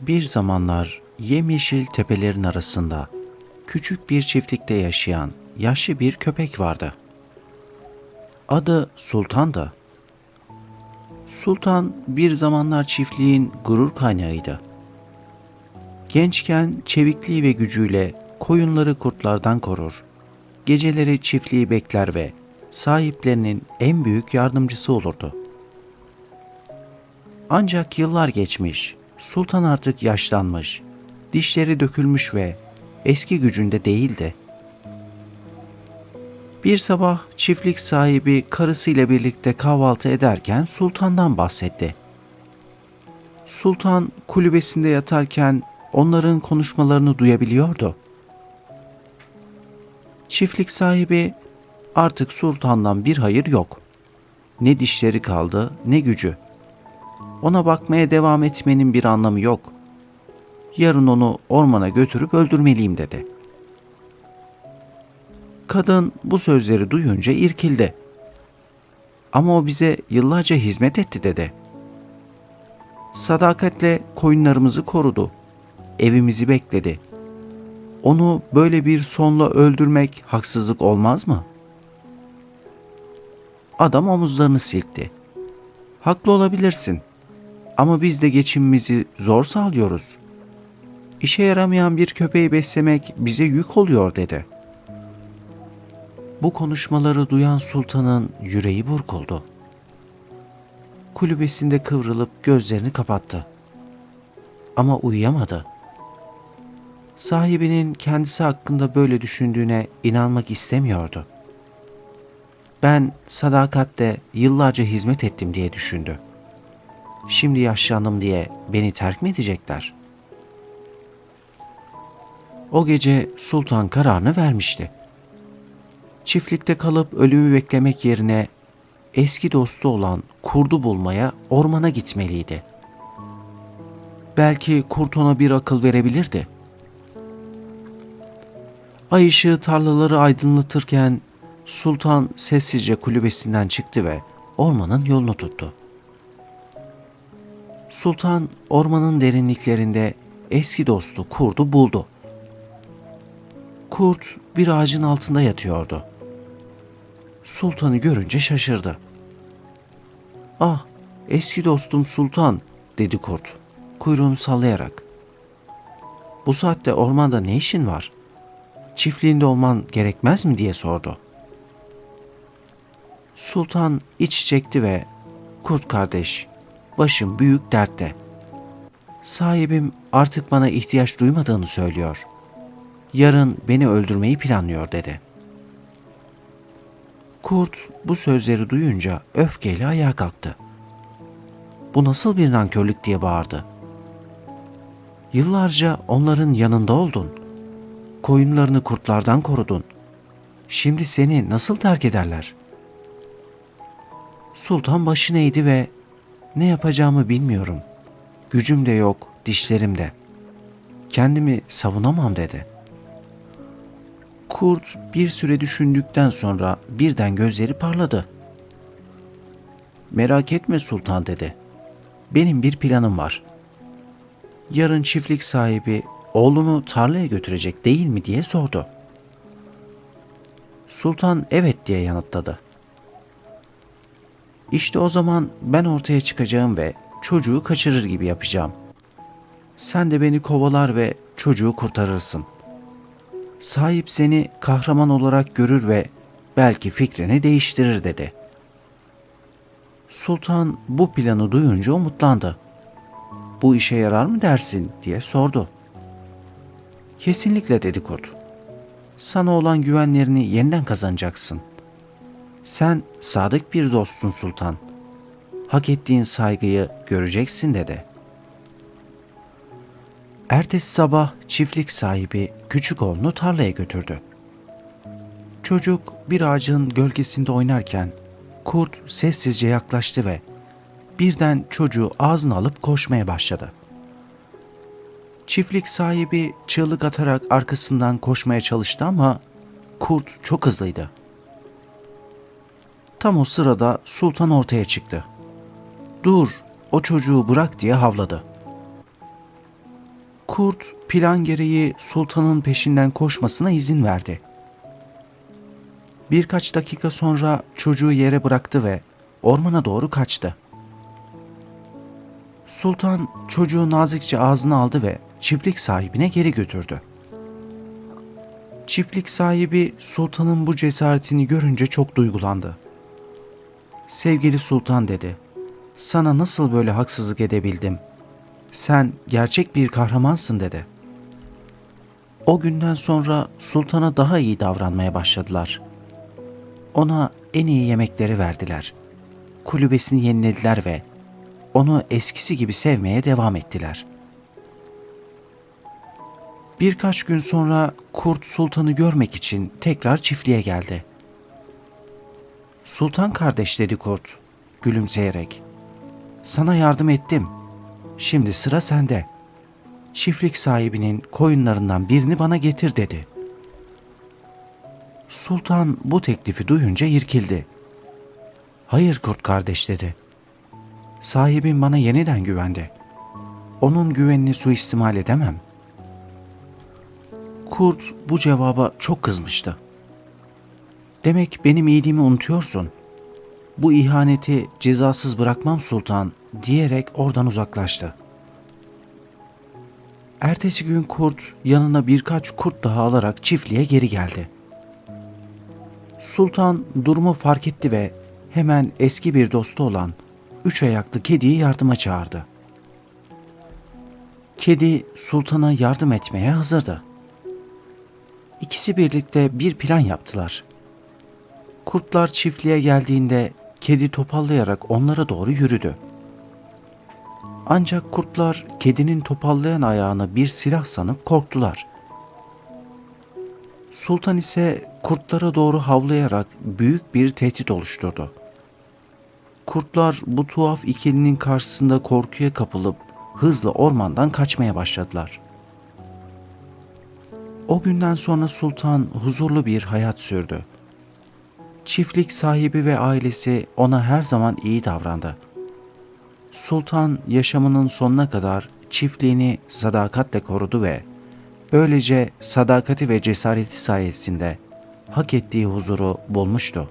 Bir zamanlar yemyeşil tepelerin arasında küçük bir çiftlikte yaşayan yaşlı bir köpek vardı. Adı Sultan'dı. Sultan bir zamanlar çiftliğin gurur kaynağıydı. Gençken çevikliği ve gücüyle koyunları kurtlardan korur. Geceleri çiftliği bekler ve sahiplerinin en büyük yardımcısı olurdu. Ancak yıllar geçmiş, sultan artık yaşlanmış, dişleri dökülmüş ve eski gücünde değildi. Bir sabah çiftlik sahibi karısıyla birlikte kahvaltı ederken sultandan bahsetti. Sultan kulübesinde yatarken onların konuşmalarını duyabiliyordu. Çiftlik sahibi artık sultandan bir hayır yok. Ne dişleri kaldı ne gücü. Ona bakmaya devam etmenin bir anlamı yok. Yarın onu ormana götürüp öldürmeliyim dedi. Kadın bu sözleri duyunca irkildi. Ama o bize yıllarca hizmet etti dedi. Sadakatle koyunlarımızı korudu. Evimizi bekledi. Onu böyle bir sonla öldürmek haksızlık olmaz mı? Adam omuzlarını silkti. Haklı olabilirsin. Ama biz de geçimimizi zor sağlıyoruz. İşe yaramayan bir köpeği beslemek bize yük oluyor dedi. Bu konuşmaları duyan sultanın yüreği burkuldu. Kulübesinde kıvrılıp gözlerini kapattı. Ama uyuyamadı. Sahibinin kendisi hakkında böyle düşündüğüne inanmak istemiyordu. Ben sadakatle yıllarca hizmet ettim diye düşündü. Şimdi yaşlandım diye beni terk mi edecekler? O gece sultan kararını vermişti. Çiftlikte kalıp ölümü beklemek yerine eski dostu olan kurdu bulmaya ormana gitmeliydi. Belki kurt ona bir akıl verebilirdi. Ay ışığı tarlaları aydınlatırken sultan sessizce kulübesinden çıktı ve ormanın yolunu tuttu. Sultan ormanın derinliklerinde eski dostu kurdu buldu. Kurt bir ağacın altında yatıyordu. Sultanı görünce şaşırdı. Ah, eski dostum Sultan, dedi kurt, kuyruğunu sallayarak. Bu saatte ormanda ne işin var? Çiftliğinde olman gerekmez mi diye sordu. Sultan iç çekti ve kurt kardeş, başım büyük dertte. Sahibim artık bana ihtiyaç duymadığını söylüyor. Yarın beni öldürmeyi planlıyor dedi. Kurt bu sözleri duyunca öfkeyle ayağa kalktı. Bu nasıl bir nankörlük diye bağırdı. Yıllarca onların yanında oldun. Koyunlarını kurtlardan korudun. Şimdi seni nasıl terk ederler? Sultan başını eğdi ve ne yapacağımı bilmiyorum. Gücüm de yok, dişlerim de. Kendimi savunamam dedi. Kurt bir süre düşündükten sonra birden gözleri parladı. Merak etme sultan dedi. Benim bir planım var. Yarın çiftlik sahibi oğlunu tarlaya götürecek değil mi diye sordu. Sultan evet diye yanıtladı. İşte o zaman ben ortaya çıkacağım ve çocuğu kaçırır gibi yapacağım. Sen de beni kovalar ve çocuğu kurtarırsın. Sahip seni kahraman olarak görür ve belki fikrini değiştirir dedi. Sultan bu planı duyunca umutlandı. Bu işe yarar mı dersin diye sordu. Kesinlikle dedi kurt. Sana olan güvenlerini yeniden kazanacaksın. Sen sadık bir dostsun sultan. Hak ettiğin saygıyı göreceksin dedi. Ertesi sabah çiftlik sahibi küçük oğlunu tarlaya götürdü. Çocuk bir ağacın gölgesinde oynarken kurt sessizce yaklaştı ve birden çocuğu ağzına alıp koşmaya başladı. Çiftlik sahibi çığlık atarak arkasından koşmaya çalıştı ama kurt çok hızlıydı. Tam o sırada sultan ortaya çıktı. Dur, o çocuğu bırak diye havladı. Kurt plan gereği sultanın peşinden koşmasına izin verdi. Birkaç dakika sonra çocuğu yere bıraktı ve ormana doğru kaçtı. Sultan çocuğu nazikçe ağzına aldı ve çiftlik sahibine geri götürdü. Çiftlik sahibi sultanın bu cesaretini görünce çok duygulandı. Sevgili sultan dedi, sana nasıl böyle haksızlık edebildim? Sen gerçek bir kahramansın dedi. O günden sonra sultana daha iyi davranmaya başladılar. Ona en iyi yemekleri verdiler. Kulübesini yenilediler ve onu eskisi gibi sevmeye devam ettiler. Birkaç gün sonra kurt sultanı görmek için tekrar çiftliğe geldi. Sultan kardeş dedi kurt gülümseyerek. Sana yardım ettim. Şimdi sıra sende. Çiftlik sahibinin koyunlarından birini bana getir dedi. Sultan bu teklifi duyunca irkildi. Hayır kurt kardeş dedi. Sahibim bana yeniden güvendi. Onun güvenini suistimal edemem. Kurt bu cevaba çok kızmıştı. Demek benim iyiliğimi unutuyorsun. Bu ihaneti cezasız bırakmam sultan diyerek oradan uzaklaştı. Ertesi gün kurt yanına birkaç kurt daha alarak çiftliğe geri geldi. Sultan durumu fark etti ve hemen eski bir dostu olan üç ayaklı kediyi yardıma çağırdı. Kedi sultana yardım etmeye hazırdı. İkisi birlikte bir plan yaptılar. Kurtlar çiftliğe geldiğinde kedi topallayarak onlara doğru yürüdü. Ancak kurtlar kedinin topallayan ayağını bir silah sanıp korktular. Sultan ise kurtlara doğru havlayarak büyük bir tehdit oluşturdu. Kurtlar bu tuhaf ikilinin karşısında korkuya kapılıp hızla ormandan kaçmaya başladılar. O günden sonra sultan huzurlu bir hayat sürdü. Çiftlik sahibi ve ailesi ona her zaman iyi davrandı. Sultan yaşamının sonuna kadar çiftliğini sadakatle korudu ve böylece sadakati ve cesareti sayesinde hak ettiği huzuru bulmuştu.